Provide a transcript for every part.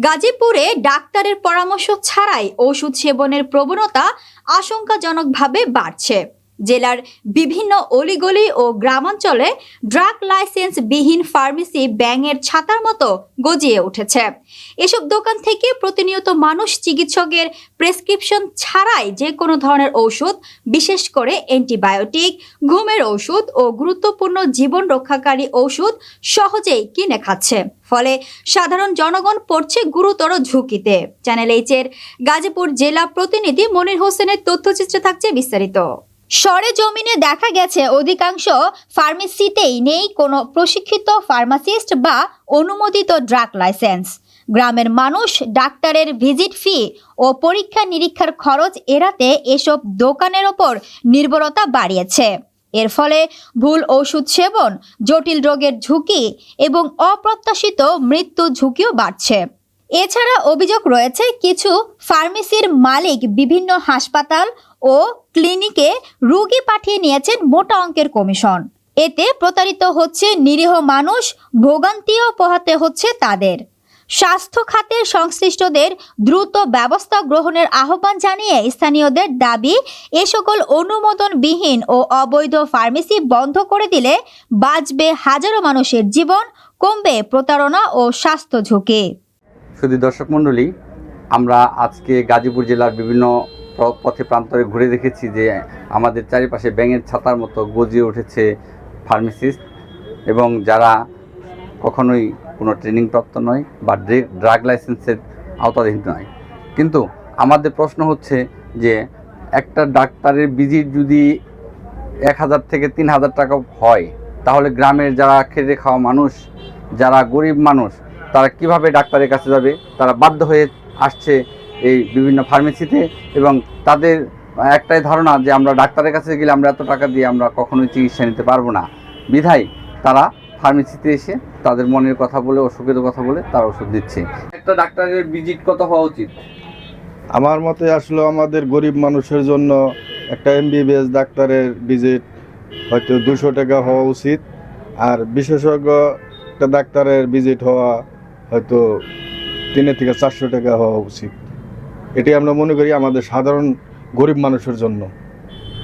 গাজীপুরে ডাক্তারের পরামর্শ ছাড়াই ওষুধ সেবনের প্রবণতা আশঙ্কাজনকভাবে বাড়ছে। জেলার বিভিন্ন অলিগলি ও গ্রামাঞ্চলে ড্রাগ লাইসেন্স বিহীন ফার্মেসি ব্যাঙের ছাতার মতো গজিয়ে উঠেছে। এসব দোকান থেকে প্রতিনিয়ত মানুষ চিকিৎসকের প্রেসক্রিপশন ছাড়াই যে কোনো ধরনের ঔষধ, বিশেষ করে অ্যান্টিবায়োটিক, ঘুমের ওষুধ ও গুরুত্বপূর্ণ জীবন রক্ষাকারী ওষুধ সহজেই কিনে খাচ্ছে। ফলে সাধারণ জনগণ পড়ছে গুরুতর ঝুঁকিতে। চ্যানেল এইচের গাজীপুর জেলা প্রতিনিধি মনির হোসেনের তথ্যচিত্রে থাকছে বিস্তারিত। সরে জমিনে দেখা গেছে অধিকাংশ ফার্মেসিতেই নেই কোনো প্রশিক্ষিত ফার্মাসিস্ট বা অনুমোদিত ড্রাগ লাইসেন্স। গ্রামের মানুষ ডাক্তারের ভিজিট ফি ও পরীক্ষা নিরীক্ষার খরচ এড়াতে এসব দোকানের ওপর নির্ভরতা বাড়িয়েছে। এর ফলে ভুল ওষুধ সেবন, জটিল রোগের ঝুঁকি এবং অপ্রত্যাশিত মৃত্যু ঝুঁকিও বাড়ছে। এছাড়া অভিযোগ রয়েছে, কিছু ফার্মেসির মালিক বিভিন্ন হাসপাতাল ও ক্লিনিকে রোগী পাঠিয়ে নিয়েছেন মোটা অঙ্কের কমিশন। এতে প্রতারিত হচ্ছে নিরীহ মানুষ, ভোগান্তিও পোহাতে হচ্ছে তাদের। স্বাস্থ্য খাতের সংশ্লিষ্টদের দ্রুত ব্যবস্থা গ্রহণের আহ্বান জানিয়ে স্থানীয়দের দাবি, এ সকল অনুমোদনবিহীন ও অবৈধ ফার্মেসি বন্ধ করে দিলে বাঁচবে হাজারো মানুষের জীবন, কমবে প্রতারণা ও স্বাস্থ্য ঝুঁকি। শুধু দর্শক মণ্ডলী, আমরা আজকে গাজীপুর জেলার বিভিন্ন পথে প্রান্তরে ঘুরে দেখেছি যে আমাদের চারিপাশে ব্যাঙের ছাতার মতো গজিয়ে উঠেছে ফার্মেসিস্ট এবং যারা কখনোই কোনো ট্রেনিংপ্রাপ্ত নয় বা ড্রাগ লাইসেন্সের আওতাধীন নয়। কিন্তু আমাদের প্রশ্ন হচ্ছে যে একটা ডাক্তারের ভিজিট যদি এক হাজার থেকে তিন হাজার টাকা হয়, তাহলে গ্রামের যারা খেটে খাওয়া মানুষ, যারা গরিব মানুষ, তারা কীভাবে ডাক্তারের কাছে যাবে? তারা বাধ্য হয়ে আসছে এই বিভিন্ন ফার্মেসিতে এবং তাদের একটাই ধারণা যে আমরা ডাক্তারের কাছে গেলে আমরা এত টাকা দিয়ে আমরা কখনোই চিকিৎসা নিতে পারব না। বিধায় তারা ফার্মেসিতে এসে তাদের মনের কথা বলে অসুখের কথা বলে তারা ওষুধ দিচ্ছে। একটা ডাক্তারের ভিজিট কত হওয়া উচিত? আমার মতে আসলে আমাদের গরিব মানুষের জন্য একটা এমবিবিএস ডাক্তারের ভিজিট হয়তো দুশো টাকা হওয়া উচিত। আর বিশেষজ্ঞ একটা ডাক্তারের ভিজিট হওয়া হয়তো তিনের থেকে চারশো টাকা হওয়া উচিত। এটি আমরা মনে করি আমাদের সাধারণ গরিব মানুষের জন্য।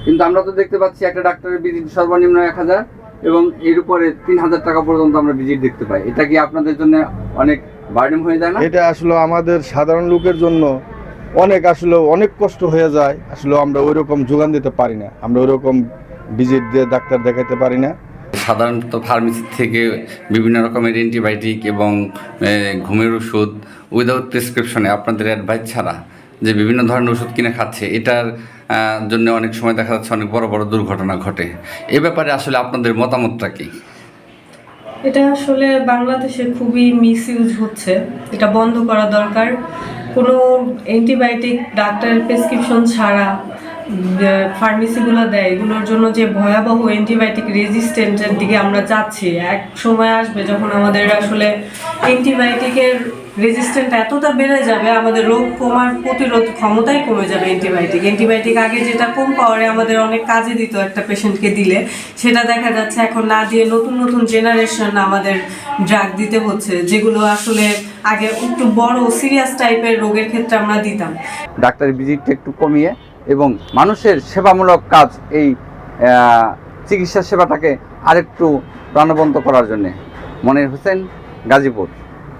কিন্তু আমরা তো দেখতে পাচ্ছি একটা ডাক্তারের ভিজিট সর্বনিম্ন এক হাজার এবং এর উপরে তিন হাজার টাকা পর্যন্ত আমরা ভিজিট দেখতে পাই। এটা কি আপনাদের জন্য অনেক বার্ডেন হয়ে যায় না? এটা আসলে আমাদের সাধারণ লোকের জন্য অনেক আসলে অনেক কষ্ট হয়ে যায়। আসলে আমরা ওই রকম যোগান দিতে পারি না। আমরা ওই রকম ভিজিট দিয়ে ডাক্তার দেখাতে পারি না। সাধারণত ফার্মেসি থেকে বিভিন্ন রকমের অ্যান্টিবায়োটিক এবং ঘুমের ওষুধ উইদাউট প্রেসক্রিপশনে আপনাদের অ্যাডভাইস ছাড়া যে বিভিন্ন ধরনের ওষুধ কিনে খাচ্ছে, এটার জন্য অনেক সময় দেখা যাচ্ছে অনেক বড় বড় দুর্ঘটনা ঘটে। এ ব্যাপারে আসলে আপনাদের মতামতটা কি? এটা আসলে বাংলাদেশে খুবই মিস ইউজ হচ্ছে। এটা বন্ধ করা দরকার। কোনো অ্যান্টিবায়োটিক ডাক্তারের প্রেসক্রিপশন ছাড়া ফার্মেসিগুলো দেয়, এগুলোর জন্য যে ভয়াবহ অ্যান্টিবায়োটিক রেজিস্ট্যান্টের দিকে আমরা যাচ্ছি, এক সময় আসবে যখন আমাদের আসলে অ্যান্টিবায়োটিকের রেজিস্ট্যান্ট এতটা বেড়ে যাবে, আমাদের রোগ কমার প্রতিরোধ ক্ষমতাই কমে যাবে অ্যান্টিবায়োটিক অ্যান্টিবায়োটিক আগে যেটা কম পাওয়ারে আমাদের অনেক কাজে দিত একটা পেশেন্টকে দিলে, সেটা দেখা যাচ্ছে এখন না দিয়ে নতুন নতুন জেনারেশন আমাদের ড্রাগ দিতে হচ্ছে, যেগুলো আসলে আগে একটু বড় সিরিয়াস টাইপের রোগের ক্ষেত্রে আমরা দিতাম। ডাক্তারের ভিজিটটা একটু কমিয়ে এবং মানুষের সেবামূলক কাজ এই চিকিৎসা সেবাটাকে আরেকটু প্রাণবন্ত করার জন্যে। মনির হোসেন গাজীপুর।